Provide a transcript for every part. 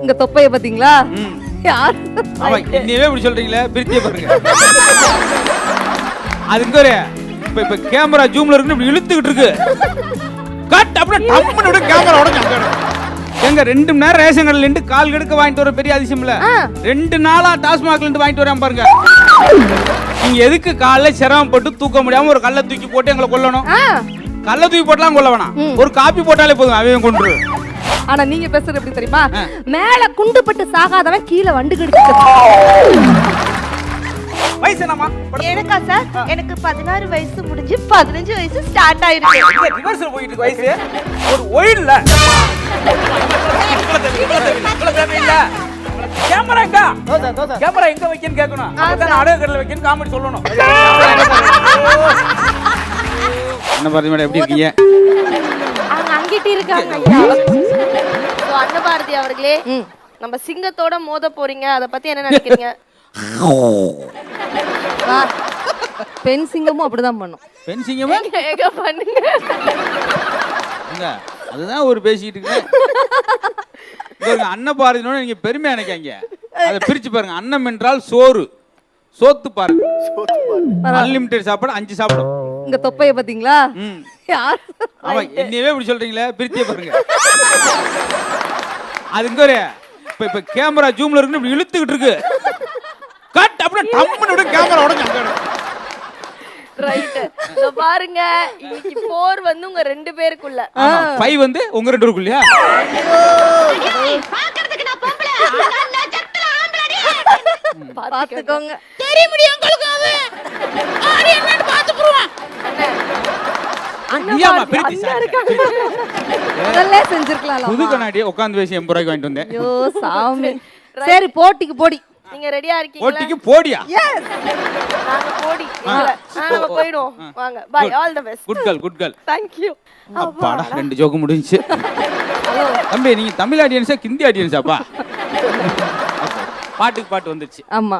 உங்க தொப்பைய பாத்தீங்களா ம். யார்? ஆமா இன்னியவே இப்படி சொல்றீங்களே? பிரித்திய பாருங்க. அதுக்கு ஒரு இப்ப இப்ப கேமரா ஜூம்ல இருக்கு இப்படி இழுத்துக்கிட்டு இருக்கு. கட் அப்படியே டம்முன்னு விட கேமரா உடஞ்சு அங்க. எங்க ரெண்டு மணி நேரம் ரேஷன் கடையில நின்று கால் கெடுக்க வாங்கிட்டு வர பெரிய அதிசயம் இல்ல. ரெண்டு நாளா டாஸ்மாக்ல இருந்து வாங்கிட்டு வரேன் பாருங்க. நீங்க எதுக்கு காலைல சிரமப்பட்டு தூக்க முடியாம ஒரு கல்லை தூக்கி போட்டு எங்களை கொல்லணும்? கல்லை தூக்கி போட்டலாம் கொல்ல வேணாம். ஒரு காப்பி போட்டாலே போதும் அவன் கொண்டு ஆனா நீங்க பேசுறது எப்படி தெரியுமா? மேல குண்டுபட்டு சாகாதவன் கீழே வண்டு கடிச்சு வயசு என்னம்மா? எனக்கா சார்? எனக்கு பதினாறு வயசு முடிஞ்சு பதினஞ்சு வயசு ஸ்டார்ட் ஆயிருக்கு. ரிவர்ஸ்ல போயிட்டு இருக்கு. வயசு? ஒரு ஒயில்ல கேமரா எங்க? கேமரா எங்க வைக்கன்னு கேட்கணும். அப்பதான் அடகு வைக்கணும் காமெடி சொல்லணும். என்ன பாருங்க எப்படி இருக்கீங்க? அவங்க அங்கிட்டு இருக்காங்க அன்னபாரதி அவர்களே நம்ம சிங்கத்தோட மோத போறீங்க. அத பத்தி என்ன நினைக்கிறீங்க? பெண் சிங்கமும் அப்படிதான் பண்ணும். பென்சிங்கமா எங்க பண்ணுங்க? அதுதான் ஒரு பேசிட்டு இருக்கு இங்க அன்ன பாரதினோட நீங்க பெருமையா நினைக்காங்க அதை பிரிச்சு பாருங்க. அன்னம் என்றால் சோறு. சோத்து பாருங்க. அன்லிமிட்டெட் சாப்பாடு அஞ்சு சாப்பிடும். உங்க தொப்பைய பாத்தீங்களா யார்? ஆமா என்னையவே இப்படி சொல்றீங்களே? பிரித்திய பாருங்க. அதுக்கு ஒரு இப்ப இப்ப கேமரா ஜூம்ல இருக்கு இப்படி இழுத்துக்கிட்டு இருக்கு. கட் அப்படியே டம்முன்னு விட கேமரா உடஞ்சு அங்க. ரைட் பாருங்க இன்னைக்கு போர் வந்து உங்க ரெண்டு பேருக்குள்ள. பை வந்து உங்க ரெண்டு இருக்குல்லையா பாத்துக்கோங்க. நீயாமா பிரித்தி சாப்பிட்ட. முதல்ல செஞ்சிருக்கலாம் புது கண்ணாடி உட்காந்து பேசி எண்பது ரூபாய்க்கு வாங்கிட்டு வந்தேன். சாமி. சரி போட்டிக்கு போடி. நீங்க ரெடியா இருக்கீங்களா? ஓட்டிக்கு போடியா? நாங்க போடி. நம்ம போயிடுவோம். வாங்க bye all the best good girl good girl thank you அப்பாடா ரெண்டு ஜோக்கு முடிஞ்சுச்சு. தம்பி நீங்க தமிழ் ஆடியன்ஸா ஹிந்தி ஆடியன்ஸாப்பா பாட்டுக்கு பாட்டு வந்துருச்சு. ஆமா.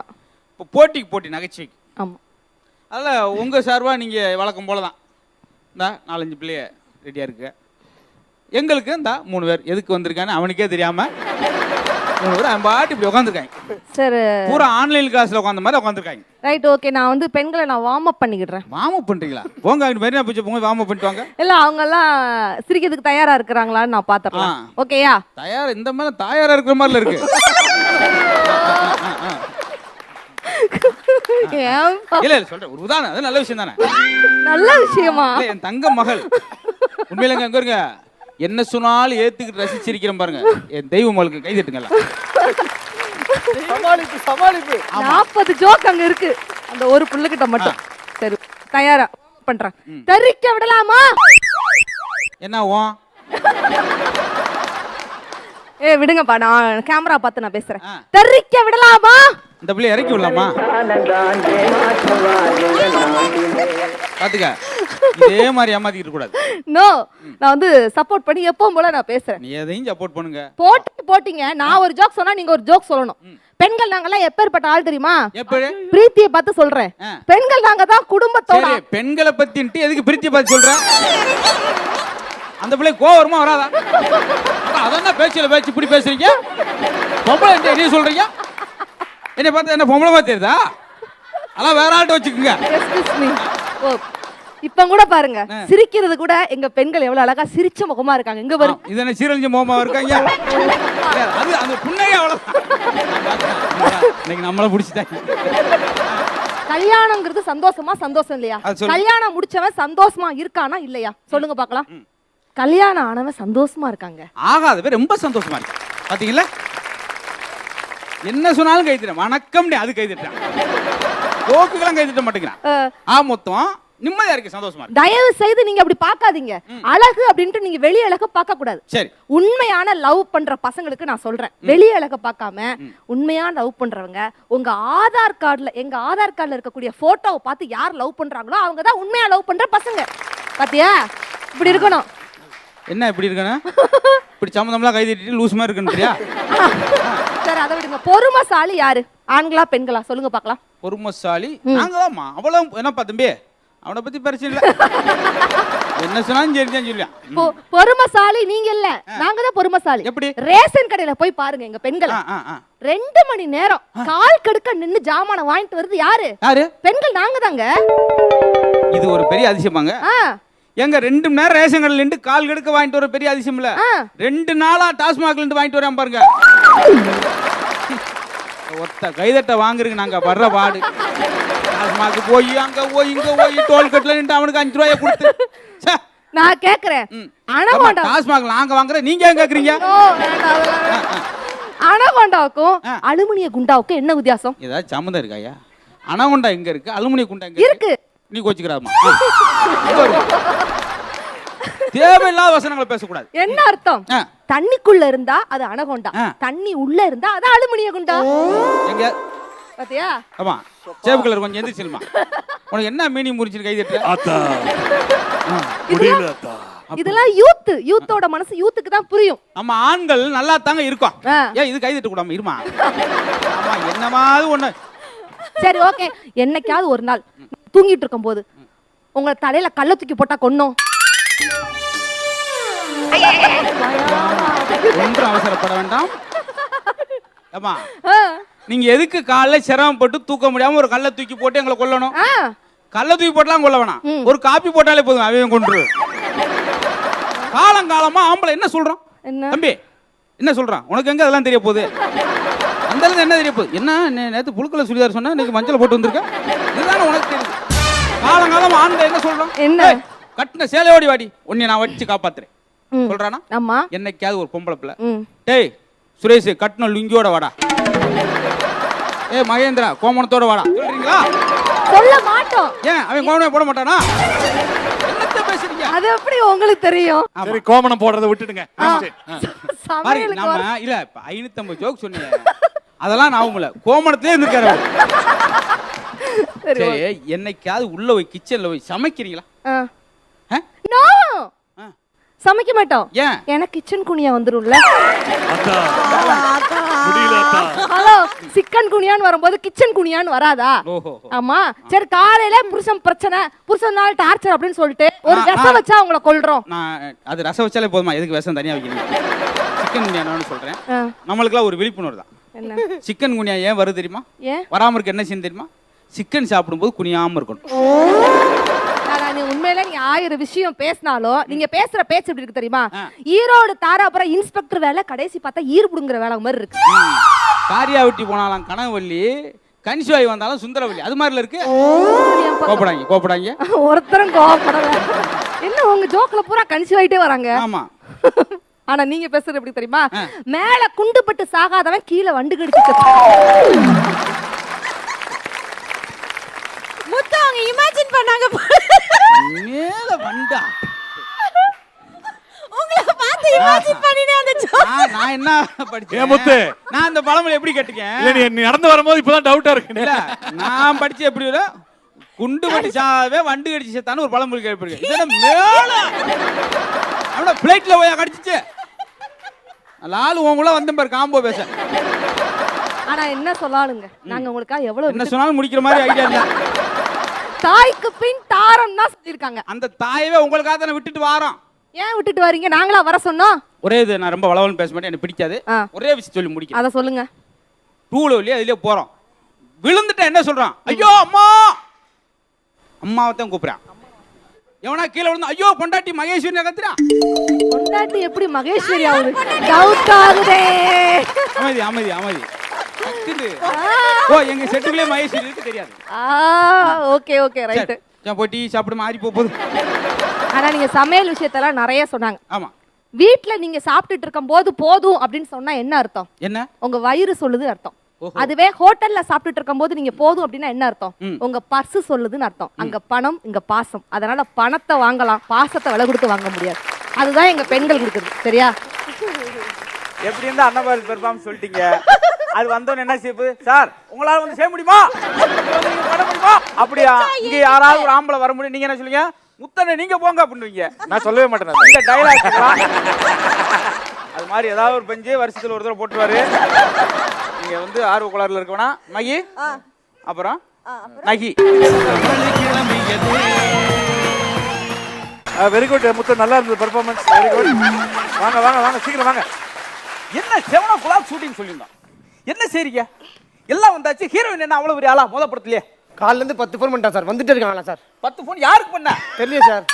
இப்போ போட்டிக்கு போட்டி நகைச்சுவைக்கு. ஆமா. அதில் உங்கள் சார்பாக நீங்கள் வழக்கம் போல தான். இந்தா நாலஞ்சு பிள்ளைய ரெடியாக இருக்கு. எங்களுக்கு இந்தா மூணு பேர். எதுக்கு வந்திருக்கான்னு அவனுக்கே தெரியாமல் மூணு பேர் அவன் பாட்டு இப்படி உட்காந்துருக்காங்க சரி பூரா ஆன்லைன் கிளாஸில் உட்காந்த மாதிரி உட்காந்துருக்காங்க ரைட் ஓகே நான் வந்து பெண்களை நான் வார்ம் அப் பண்ணிக்கிடுறேன். வார்ம் அப் பண்ணுறீங்களா போங்க அங்கிட்டு மெரினா பீச் போங்க வார்ம் அப் பண்ணிட்டு வாங்க. இல்ல அவங்க எல்லாம் சிரிக்கிறதுக்கு தயாரா இருக்கிறாங்களான்னு நான் பாத்துறேன் ஆ. ஓகேயா தயார் இந்த மாதிரி தயாராக இருக்கிற மாதிரில இருக்கு. இல்லை இல்லை சொல்கிறேன் ஒரு உதாரணம். அது நல்ல விஷயம் தானே? நல்ல விஷயமா? இல்ல, என் தங்க மகள். உண்மையிலங்க அங்க இருங்க என்ன சொன்னாலும் ஏத்துக்கிட்டு ரசிச்சிருக்கிறேன் பாருங்க. என் தெய்வ மகளுக்கு கை தட்டுங்களா சமாளிப்பு சமாளிப்பு. நாற்பது ஜோக் அங்க இருக்கு. அந்த ஒரு புள்ளுகிட்ட மட்டும். சரி தயாரா? பண்றேன். தெரிக்க விடலாமா? என்ன ஓம் ஏ விடுங்கப்பா நான் கேமரா பார்த்து நான் பேசுறேன். தெரிக்க விடலாமா? இந்த பிள்ளை இறக்கி விடலாமா? பாத்துக்க இதே மாதிரி ஏமாத்திக்கிட்டு கூடாது நோ நான் வந்து சப்போர்ட் பண்ணி எப்பவும் போல நான் பேசுறேன். நீ எதையும் சப்போர்ட் பண்ணுங்க. போட்டு போட்டீங்க. நான் ஒரு ஜோக் சொன்னா நீங்க ஒரு ஜோக் சொல்லணும். பெண்கள் நாங்கெல்லாம் எப்பேற்பட்ட ஆள் தெரியுமா? பிரீத்தியை பார்த்து சொல்றேன். பெண்கள் நாங்க தான் குடும்பத்தோட. பெண்களை பத்தின்ட்டு எதுக்கு பிரித்தி பார்த்து சொல்ற? அந்த பிள்ளை கோவம் வருமா வராதா அதான் பேச்சுல பேச்சு இப்படி பேசுறீங்க? பொம்பளை என்ன சொல்றீங்க? என்னை பார்த்து என்ன பொம்பளை தெரியுதா? அதான் வேற ஆள்கிட்ட வச்சுக்கோங்க. இப்ப கூட பாருங்க. சிரிக்கிறது கூட எங்க பெண்கள் எவ்வளவு அழகா சிரிச்ச முகமா இருக்காங்க. இங்க வரும் இது என்ன சீரழிஞ்ச மோமா இருக்காங்க அது அந்த புண்ணையே அவ்வளவு இன்னைக்கு நம்மள பிடிச்சிட்டாங்க. கல்யாணங்கிறது சந்தோஷமா சந்தோஷம் இல்லையா. கல்யாணம் முடிச்சவன் சந்தோஷமா இருக்கானா இல்லையா? சொல்லுங்க பார்க்கலாம். கல்யாணம் ஆனவன் சந்தோஷமா இருக்காங்க. ஆகாதவே ரொம்ப சந்தோஷமா இருக்கு. பாத்தீங்களா? என்ன சொன்னாலும் கை தட்டேன் வணக்கம் அது கை தட்டான் கோக்குக்கெல்லாம் கை தட்ட மாட்டேங்கிறான். ஆ மொத்தம் நிம்மதியா இருக்கு சந்தோஷமா தயவு செய்து நீங்க அப்படி பார்க்காதீங்க. அழகு அப்படின்ட்டு நீங்க வெளி அழக பார்க்க கூடாது சரி. உண்மையான லவ் பண்ற பசங்களுக்கு நான் சொல்றேன். வெளி அழக பார்க்காம உண்மையான லவ் பண்றவங்க உங்க ஆதார் கார்டுல எங்க ஆதார் கார்டுல இருக்கக்கூடிய போட்டோவை பார்த்து யார் லவ் பண்றாங்களோ அவங்க தான் உண்மையா லவ் பண்ற பசங்க. பாத்தியா? இப்படி இருக்கணும். என்ன இப்படி இருக்கணும்? இப்படி சம்மந்தம்லாம் கை தட்டிட்டு லூஸ் மாதிரி இருக்குன்றியா சரி அதை விடுங்க. பொறுமைசாலி யாரு? ஆண்களா பெண்களா? சொல்லுங்க பார்க்கலாம். பொறுமசாலி? நாங்க தான்மா அவ்வளவு என்னப்பா தம்பி? அவனை பத்தி பிரச்சனை இல்லை. என்ன சொன்னாலும் சொல்லுவான். பொ- பொறுமைசாலி நீங்க இல்ல. நாங்க தான் பொறுமைசாலி. எப்படி? ரேஷன் கடையில போய் பாருங்க எங்க பெண்கள். ரெண்டு மணி நேரம் கால் கடுக்க நின்னு ஜாமான வாங்கிட்டு வருது யாரு? யாரு? பெண்கள் நாங்க தாங்க. இது ஒரு பெரிய அதிசயமாங்க. எங்க ரெண்டு மணி நேரம் ரேஷன் கடையில நின்று கால் கெடுக்க வாங்கிட்டு வர பெரிய அதிசயம் இல்ல. ரெண்டு நாளா டாஸ்மாக்ல இருந்து வாங்கிட்டு வரேன் பாருங்க. ஒத்த கைதட்ட வாங்குறதுக்கு நாங்க வர்ற பாடு டாஸ்மாக்கு போய் அங்க போய் இங்க போய் டோல் கட்டில நின்று அவனுக்கு அஞ்சு ரூபாய கொடுத்து. நான் கேக்குறேன். அனகோண்டா டாஸ்மாக் நாங்க வாங்குறோம். நீங்க ஏன் கேக்குறீங்க. அனகோண்டாவுக்கும். அலுமினிய குண்டாவுக்கும் என்ன வித்தியாசம்? ஏதாவது சம்மந்தம் இருக்காயா அனகுண்டா எங்க இருக்கு? அலுமினிய குண்டா இருக்கு. நீ கோச்சுக்கிறாமா தேவையில்லாத வசனங்களை பேசக்கூடாது. என்ன அர்த்தம். தண்ணிக்குள்ள இருந்தா அது அனகோண்டா. தண்ணி உள்ள இருந்தா அது அலுமினிய குண்டா? எங்க? பாத்தியா? ஆமா. சேப்பு கலர் கொஞ்சம் எந்திரிச்சிருமா. உனக்கு என்ன மீனிங் முடிச்சுட்டு கை தட்டுற? ஆத்தா. முடியல ஆத்தா. இதெல்லாம் யூத் யூத்தோட மனசு யூத்துக்கு தான் புரியும். நம்ம ஆண்கள் நல்லா தாங்க இருக்கோம். ஏன் இது கை தட்ட கூடாம இருமா? ஆமா என்னமாவது ஒண்ணு. சரி ஓகே என்னைக்காவது ஒரு நாள். தூங்கிட்டு இருக்கும் போது உங்க தலையில கல்ல தூக்கி போட்டா கொன்னோம். ஒன்றும் அவசரப்பட வேண்டாம். ஆ, நீங்க எதுக்கு காலைல சிரமப்பட்டு தூக்க முடியாம ஒரு கல்லை தூக்கி போட்டு எங்களை கொல்லணும்? கல்லை தூக்கி போட்டலாம் கொல்ல வேணாம். ஒரு காப்பி போட்டாலே போதும் அவன் கொண்டு காலங்காலமா ஆம்பளை என்ன சொல்றான்? என்ன? தம்பி என்ன சொல்றான்? உனக்கு எங்க அதெல்லாம் தெரிய போகுது? அந்த அளவுக்கு என்ன தெரிய போகுது? என்ன நே- நேத்து புழுக்கல சுடிதார் சொன்னா இன்னைக்கு மஞ்சள் போட்டு வந்திருக்க? இதுதானே உனக்கு தெரியுது காலங்காலமா ஆண்கள் என்ன சொல்றான் என்ன? கட்டின சேலையோடி வாடி உன்னை நான் வச்சு காப்பாத்துறேன். சொல்றானா? ஆமா. என்னைக்காவது ஒரு பொம்பளை பிள்ளை. டேய் சுரேஷ் கட்டின லுங்கியோட வாடா. ஏய் மகேந்திரா கோமணத்தோட வாடா. சொல்றீங்களா? சொல்ல மாட்டோம். ஏன் அவன் கோமணமே போட மாட்டானா? என்னத்த பேசுறீங்க? அது எப்படி உங்களுக்கு தெரியும். சரி கோமணம் போடுறதை விட்டுடுங்க. பாரு நாம இல்ல இப்ப ஐநூத்தம்பது ஜோக் சொன்னீங்க. அதெல்லாம் நான் உங்களை கோமணத்திலே இருந்திருக்காரு. சரி, என்னைக்காவது உள்ள போய் கிச்சன்ல போய் சமைக்கிறீங்களா. சமைக்க மாட்டோம். ஏன்? எனக்கு கிச்சன் குனியா வந்துரும்ல. ஹலோ சிக்கன் குனியான்னு வரும்போது கிச்சன் குனியான்னு வராதா? ஓஹோ ஆமா. சரி காலையில புருஷன் பிரச்சனை புருஷன் நாள் டார்ச்சர் அப்படின்னு சொல்லிட்டு ஒரு விஷம் வச்சா அவங்கள கொல்றோம். நான் அது ரசம் வச்சாலே போதுமா? எதுக்கு விஷம் தனியா வைக்கிறீங்க? சிக்கன் குனியானு சொல்றேன். ஆ, நம்மளுக்குலாம் ஒரு விழிப்புணர்வு தான். என்ன? சிக்கன் குனியா ஏன் வருது தெரியுமா? ஏன்? வராம இருக்க என்ன செய்யும் தெரியுமா? சிக்கன் சாப்பிடும்போது குனியாம இருக்கணும். நீ உண்மையில நீ ஆயிரம் விஷயம் பேசினாலும் நீங்க பேசுற பேச்சு எப்படி இருக்கு தெரியுமா. ஈரோடு தாராபுரம் இன்ஸ்பெக்டர் வேலை கடைசி பார்த்தா ஈர் புடுங்குற வேலை மாதிரி இருக்கு. காரியா வெட்டி போனாலும் கனகவல்லி கன்சிவாய் வந்தாலும் சுந்தரவல்லி அது மாதிரில இருக்கு. கோப்படாங்க கோப்படாங்க ஒருத்தரும் கோவப்படல. என்ன உங்க ஜோக்ல பூரா கன்சிவ் ஆயிட்டே வராங்க? ஆமா. ஆனா நீங்க பேசுறது எப்படி தெரியுமா. மேல குண்டுபட்டு சாகாதவன் கீழே வண்டு கடிச்சு முத்து அவங்க இமேஜின் பண்ணாங்க மேல வண்டா உங்களை பார்த்து இமேஜின் பண்ணினே அந்த நான் நான் என்ன படிச்சேன்? முத்து? நான் இந்த பழமொழி எப்படி கேட்டுக்கேன்? இல்ல நீ நடந்து வரும்போது இப்பதான் டவுட்டா இருக்கு. இல்ல நான் படிச்சு எப்படி வரும்? குண்டு பட்டி சாவே வண்டு கடிச்சு செத்தான்னு ஒரு பழமொழி கேட்பிருக்கேன் இதெல்லாம் மேல? அவன பிளைட்ல போய் கடிச்சிச்சு லாலு உன் கூட வந்தேன் பாரு காம்போ பேச. ஆனா என்ன சொல்லாலுங்க நாங்க உங்களுக்காக எவ்வளவு என்ன சொன்னாலும் முடிக்கிற மாதிரி ஐடியா இல்ல. தாய்க்கு பின் தாரம் தான் சொல்லியிருக்காங்க. அந்த தாயவே உங்களுக்காக தானே விட்டுட்டு வாரோம் ஏன் விட்டுட்டு வரீங்க? நாங்களா வர சொன்னோம். ஒரே இது நான் ரொம்ப வளவலன்னு பேச மாட்டேன் எனக்கு பிடிக்காது. ஆ. ஒரே விஷயம் சொல்லி முடிக்கிறேன் அத சொல்லுங்க. டூல வழியா அதுலயே போறோம். விழுந்துட்டா என்ன சொல்றான்? ஐயோ அம்மா! அம்மாவை தான் கூப்பிடுறான். எவனா கீழே விழுந்து ஐயோ பொண்டாட்டி மகேஸ்வரி கத்துறான் பொண்டாட்டி எப்படி மகேஸ்வரி ஆகுது? டவுட் ஆகுதே. அமைதி அமைதி அமைதி. டக்குன்னு. ஓ எங்க செட்டுக்குள்ளே மகேஸ்வரி இருக்கு தெரியாது. ஆ ஓகே ஓகே ரைட் சரி, நான் போய் டீ சாப்பிடு மாறி போகுது ஆனா நீங்க சமையல் விஷயத்தெல்லாம் நிறைய சொன்னாங்க. ஆமா. வீட்ல நீங்க சாப்பிட்டுட்டு இருக்கும் போது போதும் அப்படின்னு சொன்னா என்ன அர்த்தம்? என்ன? உங்க வயிறு சொல்லுது அர்த்தம். அதுவே ஹோட்டல்ல சாப்பிட்டுட்டு இருக்கும்போது நீங்க போதும் அப்படின்னா என்ன அர்த்தம். உங்க பர்ஸ் சொல்லுதுன்னு அர்த்தம். அங்க பணம் இங்க பாசம். அதனால பணத்தை வாங்கலாம் பாசத்தை விலை கொடுத்து வாங்க முடியாது. அதுதான் எங்க பெண்கள் கொடுக்குறது சரியா? எப்படி இருந்தா அன்னபால் பெர்ஃபார்ம் சொல்லிட்டீங்க? அது வந்தோன்னு என்ன செய்யுது சார் உங்களால வந்து செய்ய முடியுமா? பண்ண முடியுமா அப்படியா? இங்க யாராவது ஒரு ஆம்பளை வர முடியும். நீங்க என்ன சொல்லுங்க முத்தனை நீங்க போங்க அப்படின்றீங்க நான் சொல்லவே மாட்டேன் இந்த டைலாக் அது மாதிரி ஏதாவது ஒரு பெஞ்சு வருஷத்துல ஒரு தடவை போட்டுருவாரு. நீங்க வந்து ஆர்வ கோளாறுல இருக்க வேணாம் மகி அப்புறம்? நகி வெரி குட் முத்து நல்லா இருந்தது பெர்ஃபார்மன்ஸ் வெரி குட் வாங்க வாங்க வாங்க சீக்கிரம் வாங்க. என்ன செவனா குலாப் ஷூட்டிங் சொல்லியிருந்தோம். என்ன செய்றீங்க? எல்லாம் வந்தாச்சு ஹீரோயின் என்ன அவ்வளவு பெரிய ஆளா? முத படத்துலயே காலைல இருந்து பத்து ஃபோன் பண்ணிட்டான் சார். வந்துட்டே இருக்காங்களா சார்? பத்து போன் யாருக்கு பண்ண? தெரியல சார்.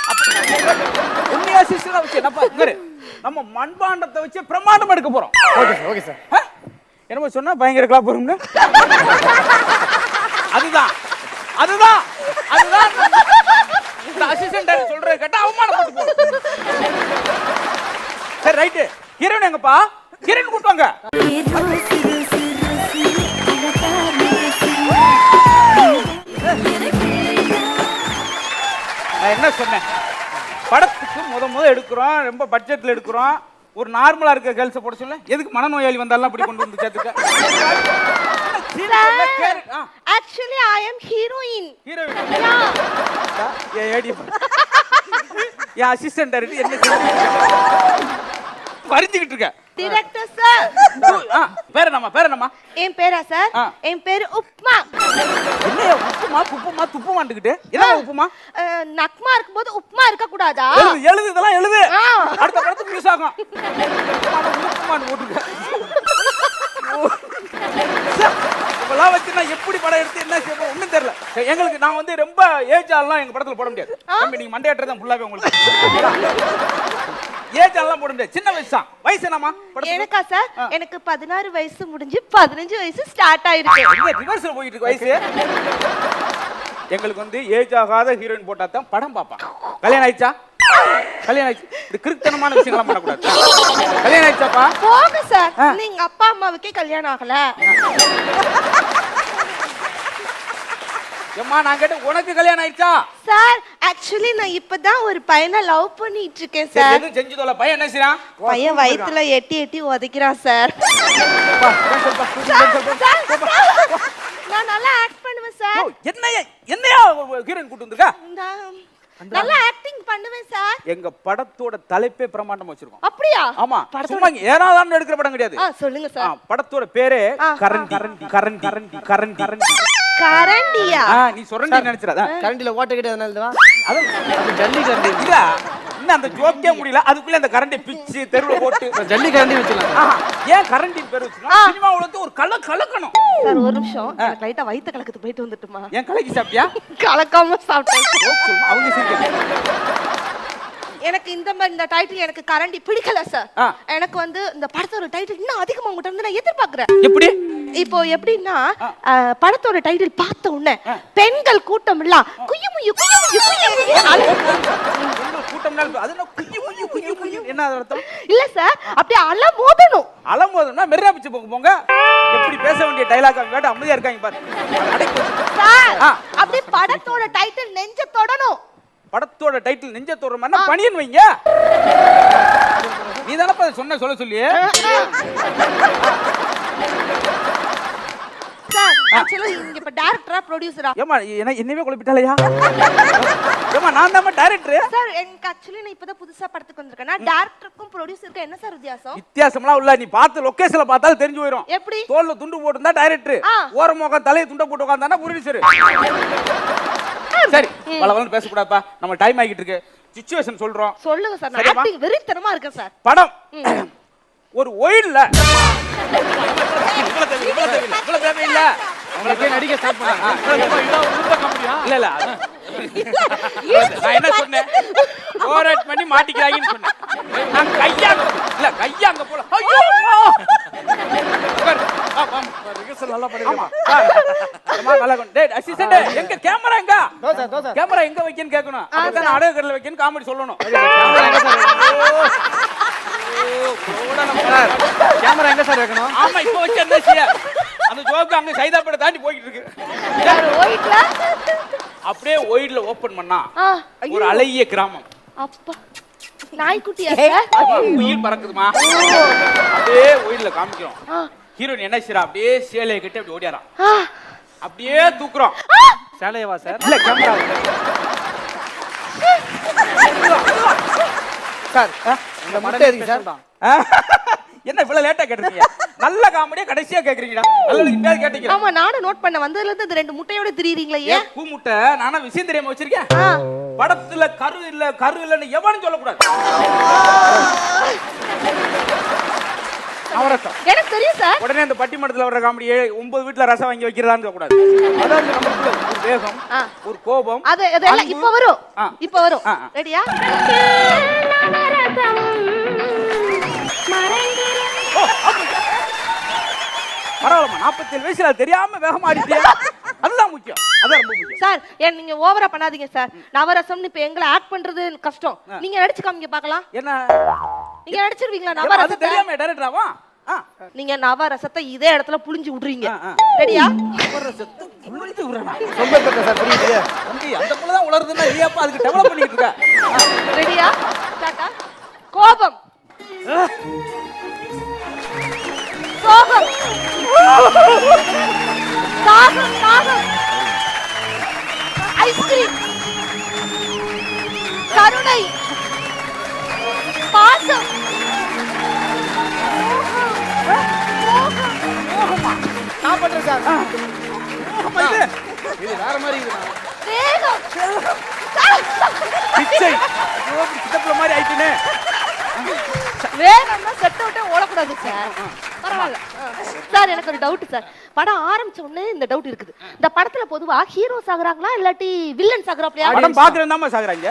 உண்மையா சிஸ்டரா வச்சு என்னப்பா? இங்க இரு. நம்ம மண்பாண்டத்தை வச்சு பிரமாண்டம் எடுக்க போறோம். Okay sir okay sir. ஆ? என்னமோ சொன்னா பயங்கர கிளாப் வரும்னு அதுதான். அதுதான். அதுதான். இந்த அசிஸ்டன்ட் சொல்றது கேட்டா அவமானப்பட்டு சரி ரைட்டு ஹீரோயின் எங்கப்பா? ஹீரோயின் கூட்டு நான் என்ன சொன்னேன்? படத்துக்கு முத முத எடுக்கிறோம் ரொம்ப பட்ஜெட்ல எடுக்கிறோம். ஒரு நார்மலா இருக்க கேர்ள்ஸை போட சொல்ல எதுக்கு மனநோயாளி வந்தாலும் அப்படி கொண்டு வந்து சேர்த்துக்க? Actually I am heroine heroine AD N assistant என்ன வரிஞ்சுக்கிட்டு இருக்க. டிரெக்டர் சார் ஆ, பேர் என்னம்மா பேர் என்னம்மா என் பேரா சார். என் பேரு உப்மா. என்னையா உப்புமா குப்புமா துப்புமாண்டுக்கிட்டு என்ன உப்புமா? நக்மா இருக்கும்போது உப்மா இருக்க கூடாதா எழுது இதெல்லாம் எழுது. அடுத்த படத்துக்கு யூஸ் ஆகும். உப்புமான்னு போட்டுக்க இவெல்லாம் வச்சு நான் எப்படி படம் எடுத்து என்ன செய்ய ஒண்ணும் தெரியல. எங்களுக்கு நான் வந்து ரொம்ப ஏஜ் ஆள்லாம் எங்க படத்துல போட முடியாது. நீங்க மண்டையாட்டுறது தான் ஃபுல்லாவே உங்களுக்கு. ஏஜ் போட முடியாது சின்ன வயசு தான் வயசு படத்துக்கு? எனக்கா சார். எனக்கு பதினாறு வயசு முடிஞ்சு பதினஞ்சு வயசு ஸ்டார்ட் ஆயிருக்கு. எங்க ரிவர்ஸ்ல போயிட்டு இருக்கு வயசு? எங்களுக்கு வந்து ஏஜ் ஆகாத ஹீரோயின் போட்டா தான் படம் பார்ப்பான். கல்யாணம் ஆயிடுச்சா? கல்யாணம் ஆயிடுச்சு. இந்த கிறுத்தனமான விஷயங்கள்லாம் பண்ணக்கூடாது. கல்யாணம் ஆயிடுச்சாப்பா? போங்க சார். நீங்க அப்பா அம்மாவுக்கே கல்யாணம் ஆகல. ஏம்மா நான் கேட்டேன் உனக்கு கல்யாணம் ஆயிடுச்சா? சார் ஆக்சுவலி நான் இப்பதான் ஒரு பையனை லவ் பண்ணிட்டு இருக்கேன் சரி சார் எதுவும் செஞ்சு தொலை பையன் என்ன செய்றான் பையன் வயித்துல எட்டி எட்டி உதைக்கிறான் சார் பா, cancel பா, cancel பா. சார், சார், நான் நல்லா ஆக்ட் பண்ணுவேன் ஓ, சார் என்னையா என்னையா ஹீரோயின் கூட்டு வந்திருக்கா? நான் நல்லா ஆக்டிங் பண்ணுவேன் சார் எங்க படத்தோட தலைப்பே பிரமாண்டம் வச்சிருக்கோம். அப்படியா? ஆமா சும்மா ஏனாதான் எடுக்கிற படம் கிடையாது. ஆ சொல்லுங்க ஆ, சார் படத்தோட பேரே ஆ, கரண்டி கரண்டி கரண்டி கரண்டி கரண்டி. கரண்டியா? ஆ நீ சுரண்டி நினைச்சிடாத. கரண்டில ஓட்ட கிடையாது அதுவா அது ஜல்லி கரண்டி இல்ல இன்னும் அந்த ஜோக்கே முடியல? அதுக்குள்ள அந்த கரண்டி பிச்சு தெருவுல போட்டு. ஜல்லி கரண்டி வச்சுக்கலாம். ஏன் கரண்டின் பேர் வச்சுக்கணும் சினிமாவுல வந்து ஒரு கல கலக்கணும். சார் ஒரு நிமிஷம். எனக்கு லைட்டா வயித்த கலக்கத்து போயிட்டு வந்துட்டுமா? ஏன் கலக்கி சாப்பிட்டியா? கலக்காம சாப்பிட்டேன். அவங்க எனக்கு இந்த மாதிரி இந்த டைட்டில் எனக்கு கரண்டி பிடிக்கல சார். எனக்கு வந்து இந்த படத்தோட டைட்டில் இன்னும் அதிகமா உங்ககிட்ட இருந்து நான் எதிர்பார்க்கிறேன். எப்படி? இப்போ எப்படின்னா படத்தோட டைட்டில் பார்த்த உடனே பெண்கள் கூட்டம் இல்ல குயுமுயு குயுமுயு குயுமுயு என்ன அர்த்தம்? இல்ல சார் அப்படியே அல மோதணும் அலம்போதுன்னா மெரியா பிச்சு போங்க போங்க. எப்படி பேச வேண்டிய டைலாக் அவங்க கேட்டு அமைதியா இருக்காங்க பாரு. அப்படியே படத்தோட டைட்டில் நெஞ்ச தொடணும். படத்தோட டைட்டில் நெஞ்ச தோற மாதிரி பணியன் வைங்க. நீ தானப்பா சொன்ன சொல்ல சொல்லி. டைரக்டரா டைரக்டர் வித்தியாசம்லாம் உள்ள நீ பார்த்து லொகேஷன்ல பார்த்தாலும் தெரிஞ்சு போயிடும் எப்படி? தோல்ல துண்டு போட்டுருந்தா டைரக்டர் ஆ. ஓரமா உட்காந்து தலையை துண்டை போட்டு உட்காந்தானா ப்ரொடியூசர் சரி பல வளர்ந்து பேசக்கூடாதுப்பா. நம்ம டைம் ஆகிட்டு இருக்கு சுச்சுவேஷன் சொல்றோம். சொல்லுங்க சார். நான். ஆக்டிங் வெறித்தனமா இருக்கேன் சார். படம். ஒரு ஒயில்ல. நடிக்க ஸ்டார்ட் இல்ல இல்ல நான் என்ன சொன்னேன்? ஓவரேட் பண்ணி மாட்டிக்கிறாங்கன்னு சொன்னேன். நான் கையா இல்ல கையா அங்க போல. ஐயோ அம்மா. உட்காரு. வா, வா. ரிஹர்சல் நல்லா ஆமா. பண்ணிருக்கேன் சார், அம்மா, நல்லா கொண்டு- டேய், assistant, எங்க கேமரா எங்க? தோசை கேமரா எங்க வைக்கன்னு கேட்கணும். நான் அடகு கடையில வைக்கணும் காமெடி சொல்லணும். கேமரா எங்க சார் வைக்கணும்? ஆமா இப்ப வச்சு என்ன செய்ய அந்த ஜோக்கு அங்க சைதாப்பேட்டை தாண்டி போயிட்டு இருக்கு. அப்படியே ஒயிட்ல ஓபன் பண்ணா ஒரு அழகிய கிராமம். அப்பா நாய்க்குட்டியா சார்? ஆமா, உயிர் பறக்குதுமா? அப்படியே ஒயிட்ல காமிக்கிறோம். ஹீரோயின் என்ன செய்யறா அப்படியே சேலையை கட்டி அப்படி ஓடியாராம். ஆ. அப்படியே தூக்குறோம். சேலையவா சார். இல்ல கேமரா சார் இந்த முட்டை எதுக்கு சார்? என்ன இவ்வளவு லேட்டா கேட்டிருக்கீங்க? நல்ல காமெடியா கடைசியா கேக்குறீங்கடா நல்ல பேர் கேட்டீங்க ஆமா நானும் நோட் பண்ண வந்ததுல இருந்து இந்த ரெண்டு முட்டையோட திரியுறீங்களே ஏன் ஏன்? கூமுட்டை நானா விஷயம் தெரியாம வச்சிருக்கேன். படத்துல கரு இல்ல கரு இல்லன்னு எவனும் சொல்லக்கூடாது. நவரசம் எனக்கு தெரியும் சார் உடனே அந்த பட்டிமன்றத்துல வர்ற காமெடி ஒன்பது வீட்டுல ரசம் வாங்கி வைக்கிறதான்னு அதாவது நமக்குள்ள ஒரு வேகம். ஒரு கோபம் அது அதெல்லாம். இப்ப வரும். இப்ப வரும். ரெடியா பரவாயில்லம்மா நாற்பத்தேழு வயசுல தெரியாம வேகமா ஆடிட்டியா அதுதான் முக்கியம். அதான் ரொம்ப முக்கியம். சார் ஏன் நீங்க ஓவரா பண்ணாதீங்க சார். நவரசம்னு இப்ப எங்களை ஆக்ட் பண்றது கஷ்டம். நீங்க நடிச்சு காமிங்க பார்க்கலாம். என்ன? நீங்க நடிச்சிருவீங்களா நவரசத்தை? தெரியாம டைரக்டராவா நீங்க நவரசத்தை இதே இடத்துல புளிஞ்சு விடுறீங்க. ரெடியா? புரிஞ்சு விடுறேன்? ரொம்ப சார் புரியுது அந்த புள்ள தான் உளருதுன்னா இல்லையாப்பா அதுக்கு டெவலப் பண்ணிட்டு இருக்க? வேகம்னா செட்ட விட்டே ஓடக்கூடாது சார் பரவாயில்ல. சார் எனக்கு ஒரு டவுட் சார் படம் ஆரம்பிச்ச உடனே இந்த டவுட் இருக்குது. இந்த படத்துல பொதுவா ஹீரோ சாகுறாங்களா இல்லாட்டி வில்லன் சாகுறாப்லையா? படம் பாக்குறேன் தான் சாகுறாங்க?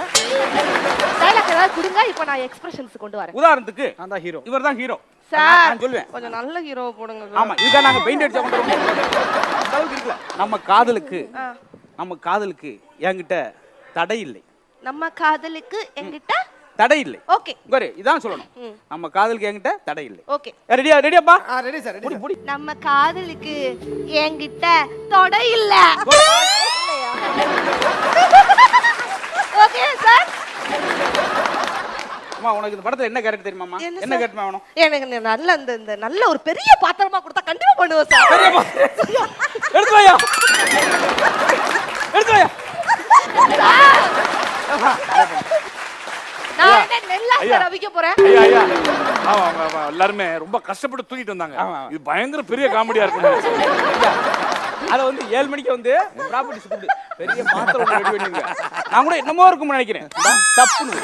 டைலாக் ஏதாவது கொடுங்க இப்போ நான் எக்ஸ்பிரஷன்ஸ் கொண்டு வரேன். உதாரணத்துக்கு தான் ஹீரோ இவர் தான் ஹீரோ சார் நான் சொல்லுவேன் கொஞ்சம் நல்ல ஹீரோ போடுங்க ஆமா இதுதான் நாங்க பெயிண்ட் அடிச்சா கொண்டு வருவோம் அந்த நம்ம காதலுக்கு. நம்ம காதலுக்கு என்கிட்ட தடை இல்லை. நம்ம காதலுக்கு என்கிட்ட தடை இல்லை ஓகே பாரு இதான் சொல்லணும். நம்ம காதலுக்கு என்கிட்ட தடை இல்லை ஓகே ரெடியா ரெடியாப்பா ரெடி சார் புடி புடி. நம்ம காதலுக்கு என்கிட்ட தொடை இல்ல ஓகே சார் அம்மா உனக்கு இந்த படத்துல என்ன கேரக்டர் தெரியுமாம்மா? என்ன? கேரக்டர் வேணும்? எனக்கு நல்ல இந்த இந்த நல்ல ஒரு பெரிய பாத்திரமா கொடுத்தா கண்டிப்பா பண்ணுவேன் சார் பெரியப்பா எடுத்து வாயா. எடுத்து வாயா. நான் என்ன நெல்லா சார் அவிக்க போறேன். ஐயா ஐயா. ஆமா ஆமா ஆமா. எல்லாருமே ரொம்ப கஷ்டப்பட்டு தூக்கிட்டு வந்தாங்க. இது பயங்கர பெரிய காமெடியா இருக்கும் அத வந்து ஏழு மணிக்கு வந்து ப்ராப்பர்ட்டி கூப்பிடு பெரிய பாத்திரம் ரெடி பண்ணிருங்க. நான் கூட என்னமோ இருக்கும்னு நினைக்கிறேன். தப்புன்னு.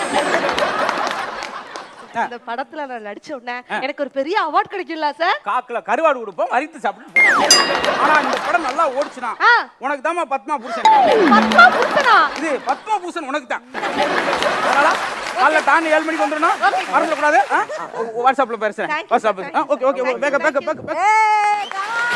இந்த படத்துல நான் நடிச்ச உடனே எனக்கு ஒரு பெரிய அவார்ட் கிடைக்கும்ல சார் காக்குல கருவாடு கொடுப்போம் வரித்து சாப்பிட்டு. ஆனா இந்த படம் நல்லா ஓடிச்சுனா. உனக்கு பத்மா புருஷனா இது பத்மா பூசன் உனக்கு தான். காலைல டான் ஏழு மணிக்கு வந்துடணும் மறந்துடக்கூடாது வாட்ஸ்அப்ல thank you, okay okay thank you, பேக்க